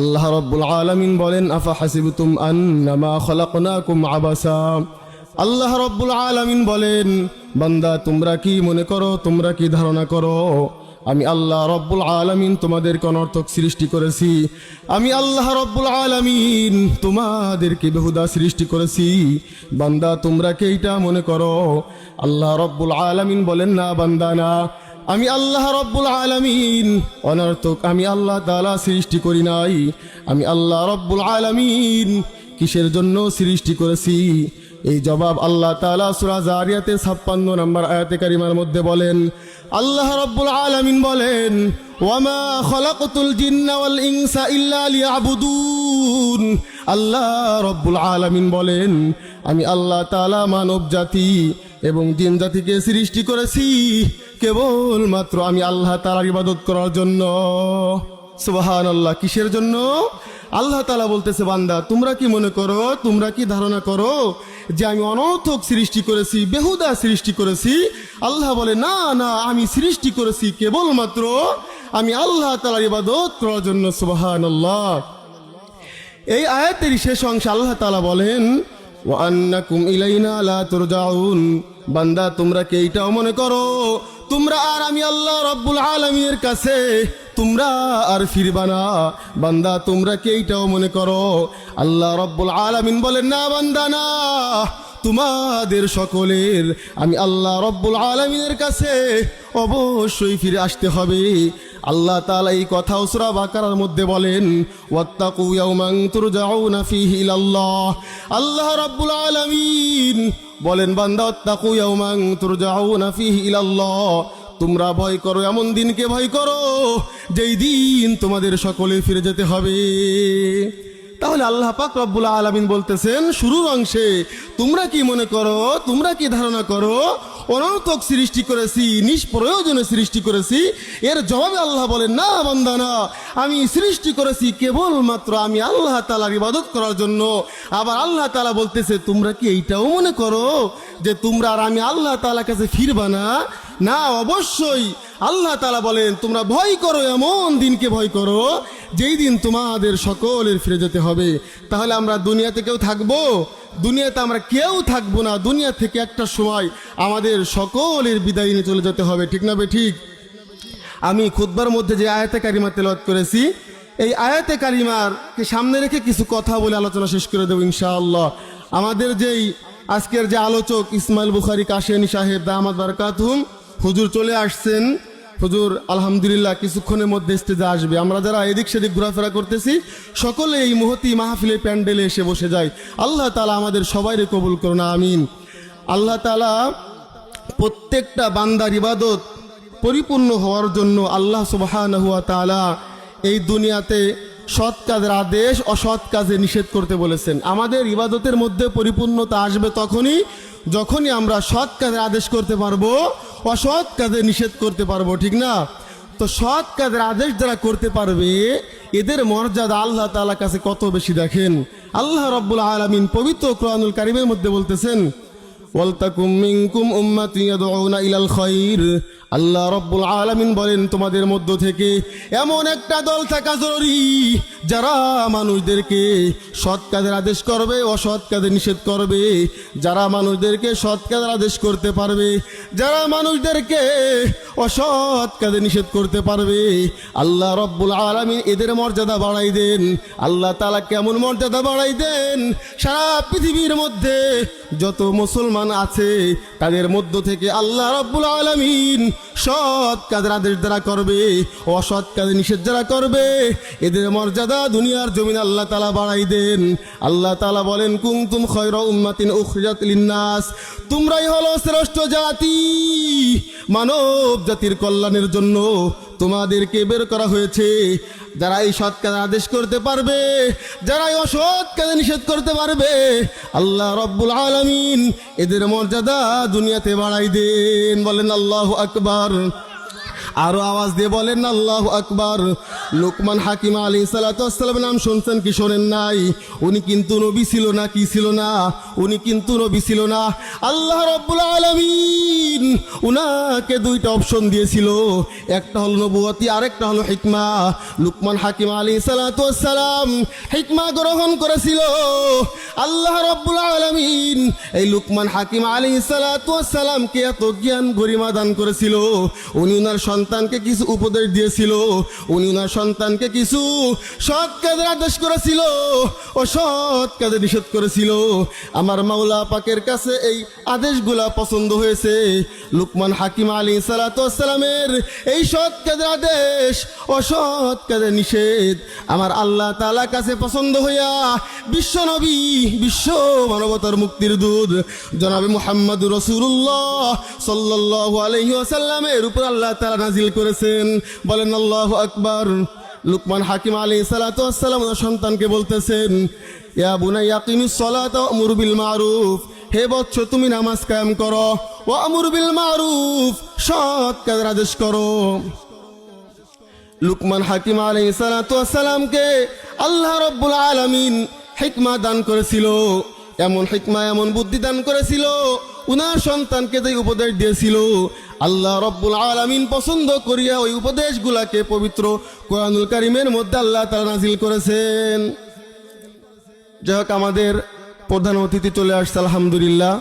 আল্লাহ রব্বুল আলমিন বলেন, আফা হাসিবতুম আন্নামা খলাকনাকুম আবাসা? আল্লাহ রব্বুল আলমিন বলেন, বান্দা, তোমরা কি মনে করো, তোমরা কি ধারণা করো? আমি আল্লাহ রব্বুল আলমিন তোমাদেরকে অনর্থক সৃষ্টি করেছি। আমি আল্লাহ রব্বুল আলমিন তোমাদেরকে বেহুদা সৃষ্টি করেছি। বান্দা, তোমরা কি এইটা মনে করো? আল্লাহ রব্বুল আলমিন বলেন, না, বান্দা, না। আমি আল্লাহ রব্বুল আলমিন। অনর্থক আমি আল্লাহ তালা সৃষ্টি করি নাই। আমি আল্লাহ রব্বুল আলমিন কিসের জন্য সৃষ্টি করেছি? এই জবাব আল্লাহ তালা সুরা জারিয়াতে ছাপ্পান্ন নম্বর আয়াতে কারিমার মধ্যে বলেন, আল্লাহ রব্বুল আলমিন বলেন, ওয়ামা খলাকতুল ইল্লা আল্লাহ রব্বুল আলমিন বলেন, আমি আল্লাহ তালা মানব জাতি এবং জিন জাতিকে সৃষ্টি করেছি। কেবল মাত্র আমি আল্লাহ তালার ইবাদত করার জন্য। সুবাহান আল্লাহ কিসের জন্য? আল্লাহ তালা বলতেছে, বান্দা, তোমরা কি মনে করো, তোমরা কি ধারণা করো যে আমি অনর্থক সৃষ্টি করেছি, বেহুদা সৃষ্টি করেছি? আল্লাহ বলে, না না, আমি সৃষ্টি করেছি কেবলমাত্র আমি আল্লাহ তালার ইবাদত করার জন্য সুবাহান আল্লাহ এই আয়াতের শেষ অংশে আল্লাহ তালা বলেন ওয়ান্নাকুম ইলাইনা লা তুরজাউন। বান্দা, তোমরা কি এইটাও মনে করো তোমরা আর আমি আল্লাহ রব্বুল আলমীর কাছে তোমরা আর ফিরবা না। বান্দা, তোমরা কি এইটাও মনে করো? আল্লাহ রব্বুল আলমিন বলেন, না বান্দা, না। তোমাদের সকলের। আমি আল্লাহ রব্বুল আলমিনের কাছে অবশ্যই ফিরে আসতে হবে। আল্লাহ তালা এই কথা উসরা বাকারার মধ্যে বলেন আল্লাহ রাব্বুল আলামিন বলেন, বান্দা, ওয়াত্তাকু ইয়াউমান তুরজাউনা ফীহি ইলাল্লাহ। তোমরা ভয় করো, এমন দিনকে ভয় করো, যেই দিন তোমাদের সকলে ফিরে যেতে হবে। তাহলে আল্লাহ পাক রব্বুল আলামিন বলতেছেন, শুরুর অংশে তোমরা কি মনে করো, তোমরা কি ধারণা করো? অনর্থক সৃষ্টি করেছি, নিষ্প্রয়োজনে সৃষ্টি করেছি। এর জবাবে আল্লাহ বলেন, না বন্দানা, আমি সৃষ্টি করেছি কেবলমাত্র আমি আল্লাহ তালার ইবাদত করার জন্য। আবার আল্লাহ তালা বলতেছে, তোমরা কি এইটাও মনে করো যে তোমরা আর আমি আল্লাহ তালার কাছে ফিরবা না? না, অবশ্যই। আল্লাহ তালা বলেন, তোমরা ভয় করো, এমন দিনকে ভয় করো, যেই দিন তোমাদের সকলের ফিরে যেতে হবে। তাহলে আমরা দুনিয়াতে কেউ থাকব? দুনিয়াতে আমরা কেউ থাকব না। দুনিয়া থেকে একটা সময় আমাদের সকলের বিদায় নিয়ে চলে যেতে হবে। ঠিক না বে ঠিক? আমি খুদ্বার মধ্যে যে আয়াতে কারিমা তেলাওয়াত করেছি, এই আয়াতে কারিমারকে সামনে রেখে কিছু কথা বলে আলোচনা শেষ করে দেবো ইনশাআল্লাহ। আমাদের যেই আজকের যে আলোচক ইসমাইল বুখারি কাশেনি সাহেব দামাদ বারকাতুম হুজুর চলে আসছেন। হুজুর, আলহামদুলিল্লাহ, কিছুক্ষণের মধ্যে স্টেজে আসবে। আমরা যারা এদিক সেদিক ঘোরাফেরা করতেছি, সকলে এই মুহূর্তে মাহফিলে প্যান্ডেলে এসে বসে যায়। আল্লাহ তালা আমাদের সবাইরে কবুল করুন, আমিন। আল্লাহ তালা প্রত্যেকটা বান্দার ইবাদত পরিপূর্ণ হওয়ার জন্য আল্লাহ তালা এই দুনিয়াতে সৎ কাজের আদেশ, অসৎ কাজে নিষেধ করতে বলেছেন। আমাদের ইবাদতের মধ্যে পরিপূর্ণতা আসবে তখনই, যখনই আমরা সৎ কাজের আদেশ করতে পারব, অসৎ কাজে নিষেধ করতে পারব, ঠিক না? তো সৎ কাজের আদেশ যারা করতে পারবে, এদের মর্যাদা আল্লাহ তাআলার কাছে কত বেশি দেখেন? আল্লাহ রব্বুল আলমিন পবিত্র কোরআনুল কারিমের মধ্যে বলতেছেন ওয়ালতাকুম মিনকুম উম্মাতি ইয়াদউনা ইলাল খাইর। আল্লাহ রব্বুল আলামিন বলেন, তোমাদের মধ্য থেকে এমন একটা দল থাকা জরুরি। যারা মানুষদেরকে সৎ কাজের আদেশ করবে, অসৎ কাজে নিষেধ করবে, যারা মানুষদেরকে সৎ কাজের আদেশ করতে পারবে, যারা মানুষদেরকে অসৎ কাজে নিষেধ করতে পারবে, আল্লাহ রব্বুল আলামিন এদের মর্যাদা বাড়াই দেন। আল্লাহ তালা কেমন মর্যাদা বাড়াই দেন? সারা পৃথিবীর মধ্যে যত মুসলমান আছে, তাদের মধ্য থেকে আল্লাহ রব্বুল আলমিন সৎ কাজের আদেশ যারা করবে, অসৎ কাজে নিষেধ যারা করবে, এদের মর্যাদা দুনিয়ার জমিন আল্লাহ তালা বাড়াই দেন। আল্লাহ তালা বলেন কুমতুম খয়র উম্মাতিন উখরিজাত লিন্নাস। তোমরাই হলো শ্রেষ্ঠ জাতি, মানব জাতির কল্যাণের জন্য তোমাদেরকে বের করা হয়েছে। যারা এই সৎ কাজে আদেশ করতে পারবে যারা এই অসৎ কাজে নিষেধ করতে পারবে, আল্লাহ রব্বুল আলমিন এদের মর্যাদা দুনিয়াতে বাড়াই দেন। বলেন, আল্লাহ আকবার। আরও আওয়াজ দিয়ে বলেন, আল্লাহ আকবার। লোকমান হাকিম আলী সালাতামের নাম শুনছেন কি শোনেন নাই? উনি কিন্তু নবী ছিল না, কি ছিল না? উনি কিন্তু নবী ছিল না। আল্লাহ রব্বুল আলমিন উনাকে দুইটা অপশন দিয়েছিল। একটা হলো নবুয়তি আরেকটা হলো হিকমা। লুকমান হাকিম আলী সালাতাম হিকমা গ্রহণ করেছিল। আল্লাহ রব্বুল আলমিন এই লুকমান হাকিম আলী সালাতামকে এত জ্ঞান গরিমা দান করেছিল। উনি উনার সন্তানকে কিছু উপদেশ দিয়েছিল। উনি উনার সন্তানকে কিছু সৎ কাজের আদেশ করেছিল ও সৎ কাজে নিষেধ করেছিল। আমার মাওলা পাকের কাছে এই আদেশগুলা পছন্দ হয়েছে। লুকমান হাকিম আলী সালাতামের এই সৎ কাজের আদেশ ও সৎ কাজের নিষেধ আমার আল্লাহ তালা কাছে পছন্দ হইয়া বিশ্ব নবী, বিশ্ব মানবতার মুক্তির দুধ জনাবে মোহাম্মদ রসুল্লাহ সাল্লাহ আলহি আসাল্লামের উপর আল্লাহ তালা নাজিল করেছেন। বলেন, আল্লাহ আকবর। লুকমান হাকিম আলী সালাতাম সন্তানকে বলতেছেন, ইয়া বুনাই ইয়াকিমিস সালাত ওয়া বিল মারুফ। হে বৎস, তুমি নামাজ করো। ও মারুফ। সৎ কাজের আদেশ করো। লুকমান হাকিম আলী সালাতামকে আল্লাহ রব্বুল আলমিন হিকমা দান করেছিল। এমন হিকমা, এমন বুদ্ধি দান করেছিল উনার সন্তানকে যে উপদেশ দিয়েছিল, আল্লাহ রব্বুল আলমিন পছন্দ করিয়া ওই উপদেশগুলাকে পবিত্র কোরআনুল কারিমের মধ্যে আল্লাহ তারা নাজিল করেছেন। যাই আমাদের প্রধান অতিথি চলে আসছে, আলহামদুলিল্লাহ।